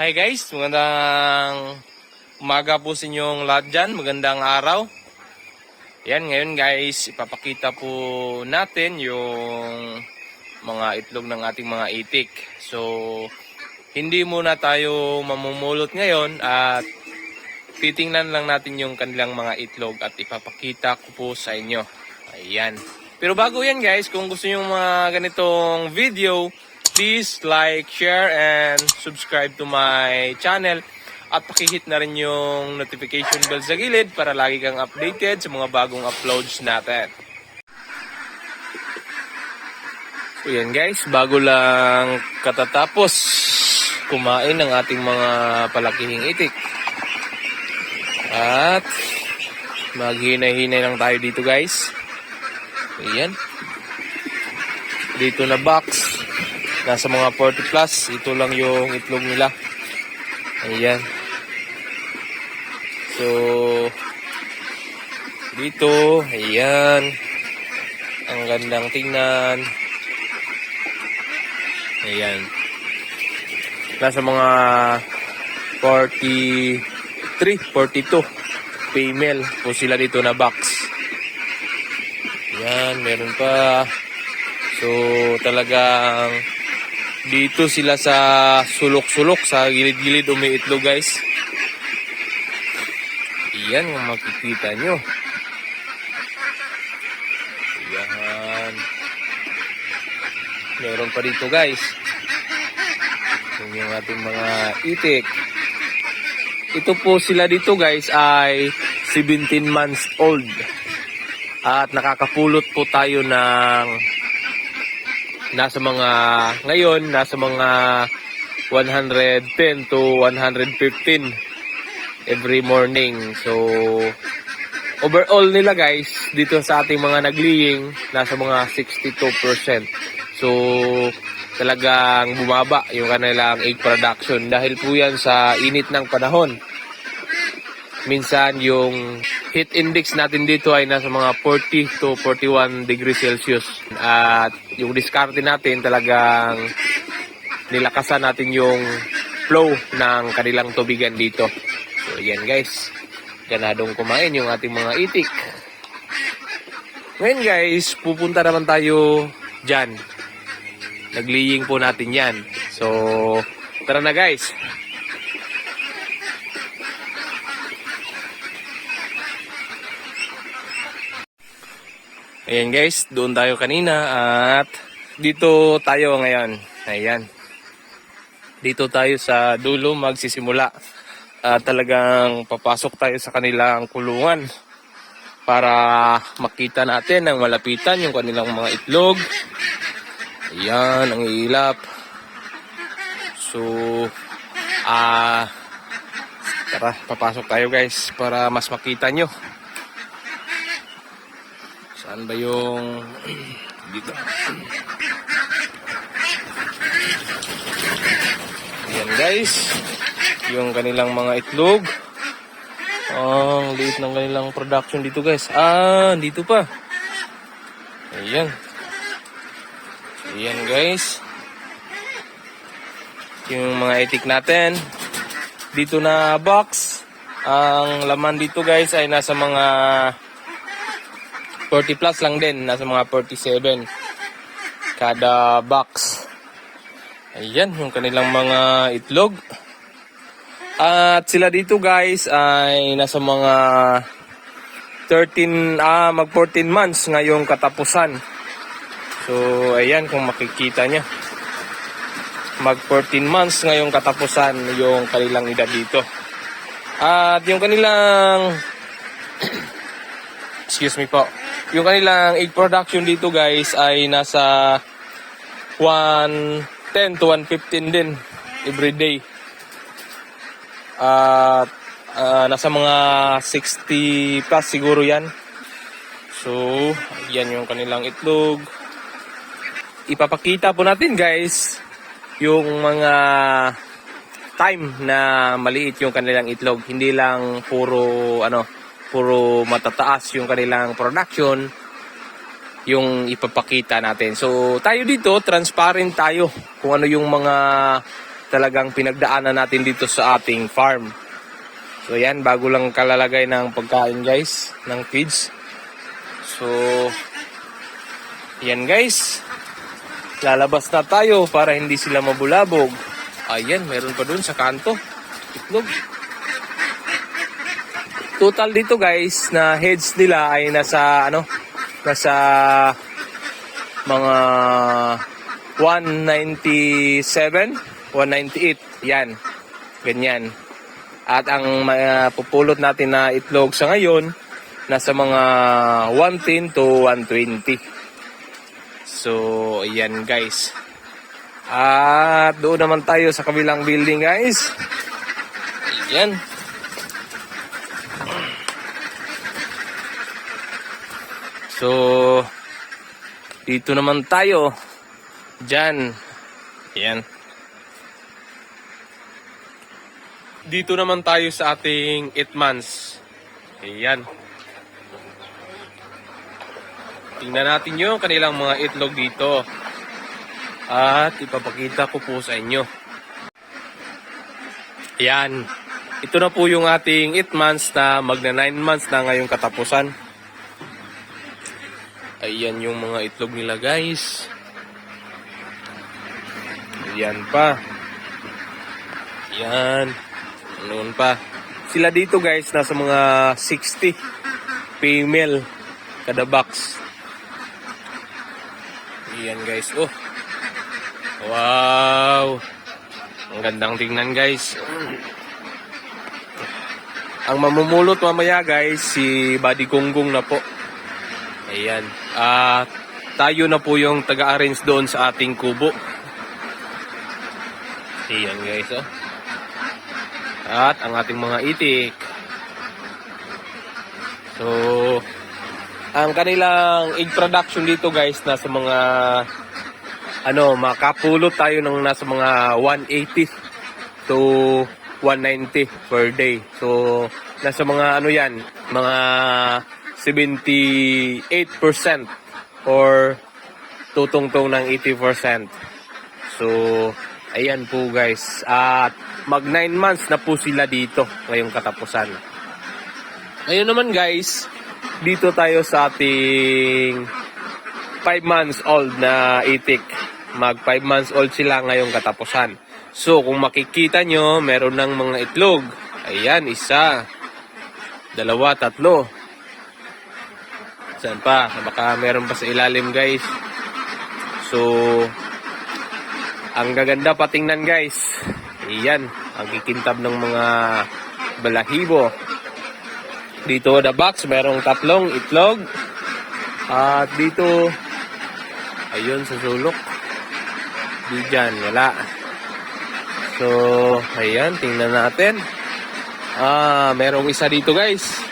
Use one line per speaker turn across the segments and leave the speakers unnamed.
Hi guys, magandang umaga po sa inyong lahat dyan. Magandang araw. Yan, ngayon guys, ipapakita po natin yung mga itlog ng ating mga itik. So, hindi muna tayo mamumulot ngayon at titingnan lang natin yung kanilang mga itlog at ipapakita ko po sa inyo. Ayan. Pero bago yan guys, kung gusto nyo mga ganitong video, please like, share, and subscribe to my channel. At pakihit na rin yung notification bell sa gilid para lagi kang updated sa mga bagong uploads natin. So yan guys, bago lang katatapos kumain ng ating mga palakihing itik. At maghinay-hinay lang tayo dito guys. Ayan. Dito na box. Nasa mga 40 plus. Ito lang yung itlog nila. Ayan. So, dito, ayan. Ang gandang tingnan. Ayan. Nasa mga 43, 42 female po sila dito na box. Ayan, meron pa. So, talagang dito sila sa sulok-sulok, sa gilid-gilid umiitlog guys. Yan ang makikita nyo. Yan. Meron pa dito guys. Yan yung ating mga itik. Ito po sila dito guys ay 17 months old. At nakakapulot po tayo ng nasa mga ngayon nasa mga 110 to 115 every morning. So overall nila guys dito sa ating mga nagliying nasa mga 62%. So talagang bumaba yung kanilang egg production dahil po yan sa init ng panahon. Minsan yung heat index natin dito ay nasa mga 40 to 41 degrees Celsius. At yung diskarte natin talagang nilakasan natin yung flow ng kanilang tubigan dito. So yan guys, ganadong kumain yung ating mga itik. Ngayon guys, pupunta naman tayo dyan. Nagliying po natin yan. So, tara na guys. Ayan guys, doon tayo kanina at dito tayo ngayon. Ayan. Dito tayo sa dulo magsisimula. At talagang papasok tayo sa kanilang kulungan para makita natin ang malapitan yung kanilang mga itlog. Ayan, ang ilap. So, ah, tara, papasok tayo guys para mas makita nyo. Saan ba yung dito? Ayan guys, yung kanilang mga itlog. Ang liit ng kanilang production dito guys. Ah, dito pa. Ayan. Ayan guys. Yung mga itik natin. Dito na box. Ang laman dito guys ay nasa mga 40 plus lang din. Nasa mga 47 kada box. Ayan, yung kanilang mga itlog. At sila dito guys ay nasa mga 13, ah, mag 14 months ngayong katapusan. So, ayan kung makikita niya. Mag 14 months ngayong katapusan yung kanilang edad dito. At yung kanilang excuse me po. Yung kanilang egg production dito guys ay nasa 110 to 115 din every day. At ah, nasa mga 60 plus siguro yan. So, yan yung kanilang itlog. Ipapakita po natin guys yung mga time na maliit yung kanilang itlog. Hindi lang puro ano, puro matataas yung kanilang production yung ipapakita natin. So, tayo dito, transparent tayo kung ano yung mga talagang pinagdaanan natin dito sa ating farm. So yan, bago lang kalalagay ng pagkain guys, ng feeds. So, yan guys. Lalabas na tayo para hindi sila mabulabog. Ayan, meron pa dun sa kanto. Itlog. Total dito guys na heads nila ay nasa ano, nasa mga 197, 198. Yan. Ganyan. At ang uh, pupulot natin na itlog sa ngayon, nasa mga 110 to 120. So, ayan guys. At doon naman tayo sa kabilang building guys. Ayan. So, dito naman tayo. Diyan. Ayan. Dito naman tayo sa ating 8 months. Ayan. Tingnan natin yung kanilang mga itlog dito. At ipapakita ko po sa inyo. Ayan. Ito na po yung ating 8 months na magna 9 months na ngayong katapusan. Ayan yung mga itlog nila guys. Ayan pa. Ayan. Noon pa. Sila dito guys, nasa mga 60 female kada box. Ayan guys. Oh. Wow. Ang gandang tingnan guys. Ang mamumulot mamaya guys, si Buddy Gonggong na po. Ayan. Ah, tayo na po yung taga-arrange doon sa ating kubo. Ayan guys, oh. At ang ating mga itik. So, ang kanilang egg production dito guys, nasa mga ano, makapulot tayo ng nasa mga 180 to 190 per day. So, nasa mga ano yan, mga 78% or tutungtong ng 80%. So, ayan po guys. At mag 9 months na po sila dito ngayong katapusan. Ngayon naman guys, dito tayo sa ating 5 months old na itik. Mag 5 months old sila ngayong katapusan. So, kung makikita nyo, meron ng mga itlog. Ayan, isa, dalawa, tatlo. Saan pa? Baka meron pa sa ilalim guys. So, ang gaganda patingnan guys. Iyan, ang kikintab ng mga balahibo. Dito the box, merong tatlong itlog. At dito, ayun sa sulok. Di dyan, wala. So, ayan, tingnan natin. Ah, merong isa dito guys.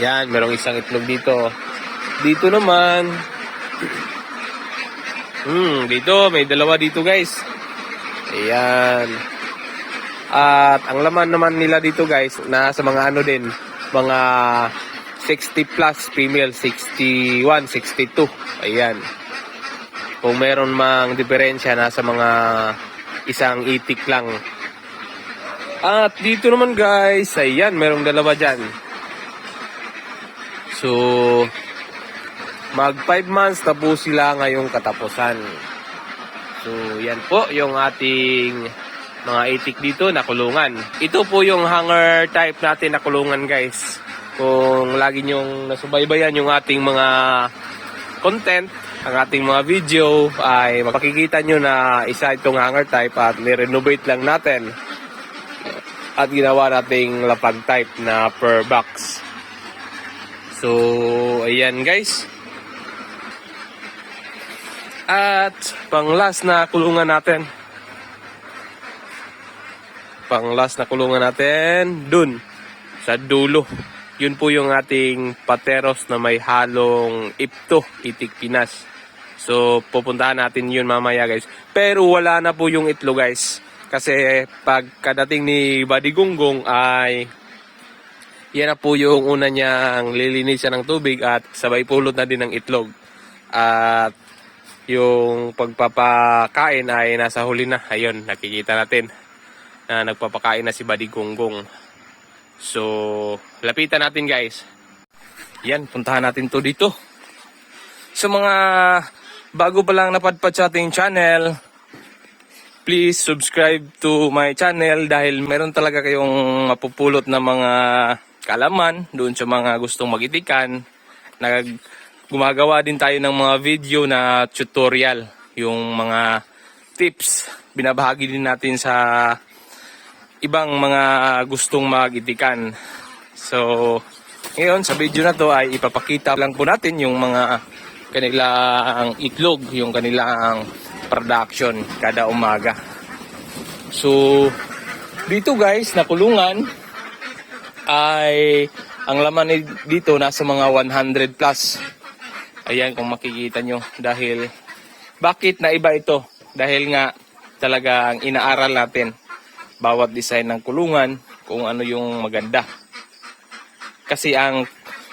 Yan, merong isang itlog dito. Dito naman, hmm, dito, may dalawa dito guys. Ayan. At ang laman naman nila dito guys, nasa mga ano din, mga 60 plus female, 61, 62. Ayan. Kung meron mang diferensya, nasa mga isang itik lang. At dito naman guys, ayan, merong dalawa dyan. So, mag 5 months na po sila ngayong katapusan. So, yan po yung ating mga itik dito na kulungan. Ito po yung hanger type natin na kulungan guys. Kung lagi nyong nasubaybayan yung ating mga content, ang ating mga video, ay makikita nyo na isa itong hanger type at ni-renovate lang natin. At ginawa nating lapag type na per box. So, ayan guys. At pang last na kulungan natin. Pang last na kulungan natin dun sa dulo. Yun po yung ating pateros na may halong ipto, itik pinas. So pupuntahan natin yun mamaya guys. Pero wala na po yung itlo guys. Kasi pagkadating ni Buddy Gunggong ay yan na po yung una niyang lilinisan ng tubig at sabay pulot na din ng itlog. At yung pagpapakain ay nasa huli na. Ayun, nakikita natin na nagpapakain na si Buddy Gonggong. So, lapitan natin guys. Yan, puntahan natin to dito. Sa mga bago pa lang napadpad sa ating channel, please subscribe to my channel dahil meron talaga kayong mapupulot na mga kalaman doon sa mga gustong magitikan. Nag gumagawa din tayo ng mga video na tutorial, yung mga tips binabahagi din natin sa ibang mga gustong magitikan. So, ngayon sa video na to ay ipapakita lang po natin yung mga kanilang itlog, yung kanilang production kada umaga. So, dito guys, na kulungan ay ang laman dito nasa mga 100 plus. Ayan kung makikita nyo dahil bakit na iba ito? Dahil nga talagang inaaral natin bawat design ng kulungan kung ano yung maganda. Kasi ang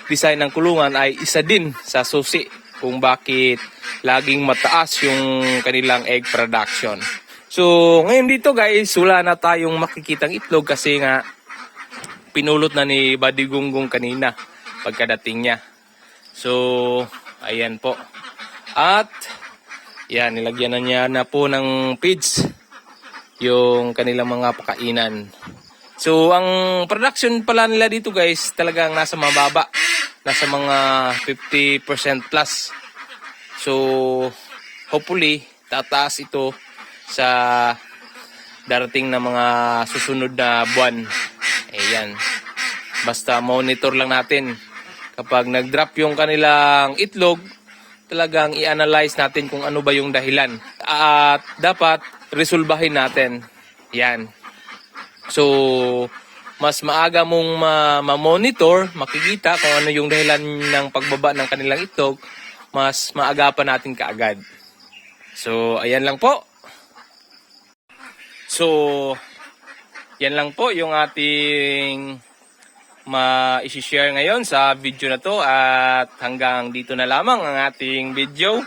design ng kulungan ay isa din sa susi kung bakit laging mataas yung kanilang egg production. So, ngayon dito guys, wala na tayong makikitang itlog kasi nga pinulot na ni Buddy Gunggong kanina pagkadating niya. So, ayan po. At, yan, nilagyan na niya na po ng feeds yung kanilang mga pakainan. So, ang production pala nila dito guys, talagang nasa mababa. Nasa mga 50% plus. So, hopefully, tataas ito sa darating na mga susunod na buwan. Ayan. Basta monitor lang natin. Kapag nag-drop yung kanilang itlog, talagang i-analyze natin kung ano ba yung dahilan. At dapat resolbahin natin. Yan. So, mas maaga mong ma- ma-monitor, makikita kung ano yung dahilan ng pagbaba ng kanilang itlog, mas maagapan natin kaagad. So, ayan lang po. So, yan lang po yung ating ma-share ngayon sa video na to at hanggang dito na lamang ang ating video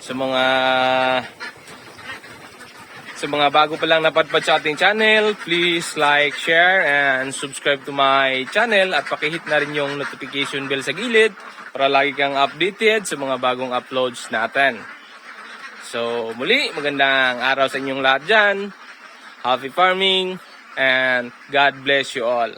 sa mga sa mga bago pa lang napadpad sa ating channel, please like, share, and subscribe to my channel at pakihit na rin yung notification bell sa gilid para lagi kang updated sa mga bagong uploads natin. So, muli, magandang araw sa inyong lahat dyan. Happy farming and God bless you all.